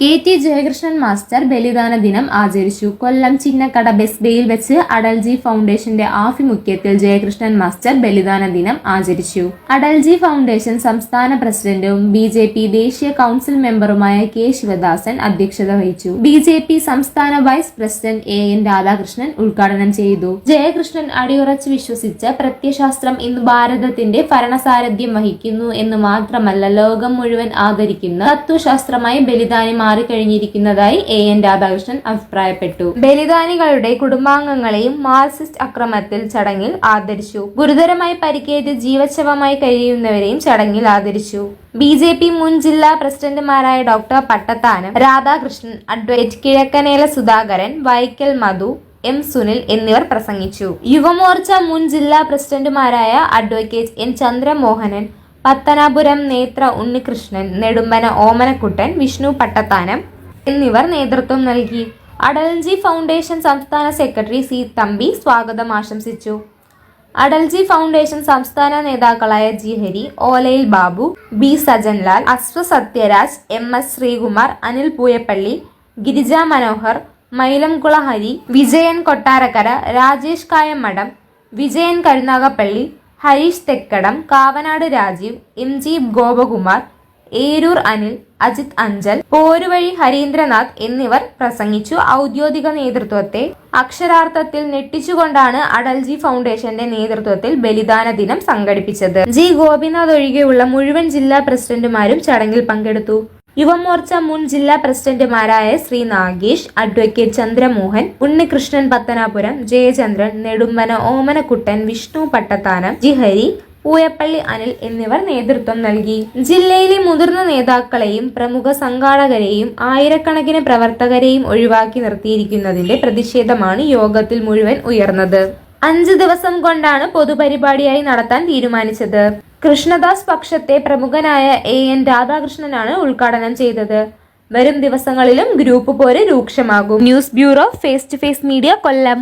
K T Jayakrishnan master ബലിദാന ദിനം ആചരിച്ചു. കൊല്ലം ചിന്നക്കട ബസ് ബേയിൽ വെച്ച് അടൽജി ഫൗണ്ടേഷന്റെ ആഭിമുഖ്യത്തിൽ ജയകൃഷ്ണൻ മാസ്റ്റർ ബലിദാന ദിനം ആചരിച്ചു. അടൽജി ഫൗണ്ടേഷൻ സംസ്ഥാന പ്രസിഡന്റും ബി ജെ പി ദേശീയ കൗൺസിൽ മെമ്പറുമായ കെ ശിവദാസൻ അധ്യക്ഷത വഹിച്ചു. ബി ജെ പി സംസ്ഥാന vice president A N Radhakrishnan ഉദ്ഘാടനം ചെയ്തു. ജയകൃഷ്ണൻ അടിയുറച്ച് വിശ്വസിച്ച പ്രത്യശാസ്ത്രം ഇന്ന് ഭാരതത്തിന്റെ ഭരണസാരഥ്യം വഹിക്കുന്നു എന്ന് മാത്രമല്ല ലോകം മുഴുവൻ ആദരിക്കുന്ന തത്വശാസ്ത്രമായി ബലിദാനി മാറിക്കഴിഞ്ഞിരിക്കുന്നതായി എ എൻ രാധാകൃഷ്ണൻ അഭിപ്രായപ്പെട്ടു. ബലിദാനികളുടെ കുടുംബാംഗങ്ങളെയും മാർസിസ്റ്റ് അക്രമത്തിൽ ചടങ്ങിൽ ആദരിച്ചു. ഗുരുതരമായി പരിക്കേറ്റ് ജീവച്ഛവമായി കഴിയുന്നവരെയും ചടങ്ങിൽ ആദരിച്ചു. ബി ജെ പി മുൻ ജില്ലാ പ്രസിഡന്റുമാരായ doctor Pattathanam Radhakrishnan advocate Kizhakkanela Sudhakaran Vaikkal Madhu M Sunil എന്നിവർ പ്രസംഗിച്ചു. യുവമോർച്ച മുൻ ജില്ലാ പ്രസിഡന്റുമാരായ അഡ്വക്കേറ്റ് എൻ ചന്ദ്രമോഹനൻ പത്തനാപുരം നേത്ര ഉണ്ണികൃഷ്ണൻ നെടുമ്പന ഓമനക്കുട്ടൻ വിഷ്ണു പട്ടത്താനം എന്നിവർ നേതൃത്വം നൽകി. അടൽജി ഫൗണ്ടേഷൻ സംസ്ഥാന സെക്രട്ടറി സി തമ്പി സ്വാഗതം ആശംസിച്ചു. അടൽജി ഫൗണ്ടേഷൻ സംസ്ഥാന നേതാക്കളായ G Hari ഓലയിൽ Babu B Sajanlal Ashwa Sathyaraj M S Sreekumar Anil Pooyappally Girija Manohar Mylamkula Hari Vijayan Kottarakkara Rajesh Kayamadom Vijayan Karunagappally Harish Thekkadam Kavanad Rajeev M G Gopakumar Eroor Anil Ajith Anchal Poruvazhi Harindranath എന്നിവർ പ്രസംഗിച്ചു. ഔദ്യോഗിക നേതൃത്വത്തെ അക്ഷരാർത്ഥത്തിൽ ഞെട്ടിച്ചുകൊണ്ടാണ് അടൽജി ഫൗണ്ടേഷന്റെ നേതൃത്വത്തിൽ ബലിദാന ദിനം സംഘടിപ്പിച്ചത്. G Gopinath ഒഴികെയുള്ള മുഴുവൻ ജില്ലാ പ്രസിഡന്റുമാരും ചടങ്ങിൽ പങ്കെടുത്തു. യുവമോർച്ച മുൻ ജില്ലാ പ്രസിഡന്റുമാരായ ശ്രീ നാഗേഷ് അഡ്വക്കേറ്റ് ചന്ദ്രമോഹൻ ഉണ്ണികൃഷ്ണൻ പത്തനാപുരം ജയചന്ദ്രൻ നെടുമ്പന ഓമനക്കുട്ടൻ വിഷ്ണു പട്ടത്താനം ജിഹരി പൂയപ്പള്ളി അനിൽ എന്നിവർ നേതൃത്വം നൽകി. ജില്ലയിലെ മുതിർന്ന നേതാക്കളെയും പ്രമുഖ സംഘാടകരെയും ആയിരക്കണക്കിന് പ്രവർത്തകരെയും ഒഴിവാക്കി നിർത്തിയിരിക്കുന്നതിന്റെ പ്രതിഷേധമാണ് യോഗത്തിൽ മുഴുവൻ ഉയർന്നത്. അഞ്ച് ദിവസം കൊണ്ടാണ് പൊതുപരിപാടിയായി നടത്താൻ തീരുമാനിച്ചത്. കൃഷ്ണദാസ് പക്ഷത്തെ പ്രമുഖനായ എ എൻ രാധാകൃഷ്ണനാണ് ഉദ്ഘാടനം ചെയ്തത്. വരും ദിവസങ്ങളിലും ഗ്രൂപ്പ് പോര് രൂക്ഷമാകും. News bureau face to face media Kollam.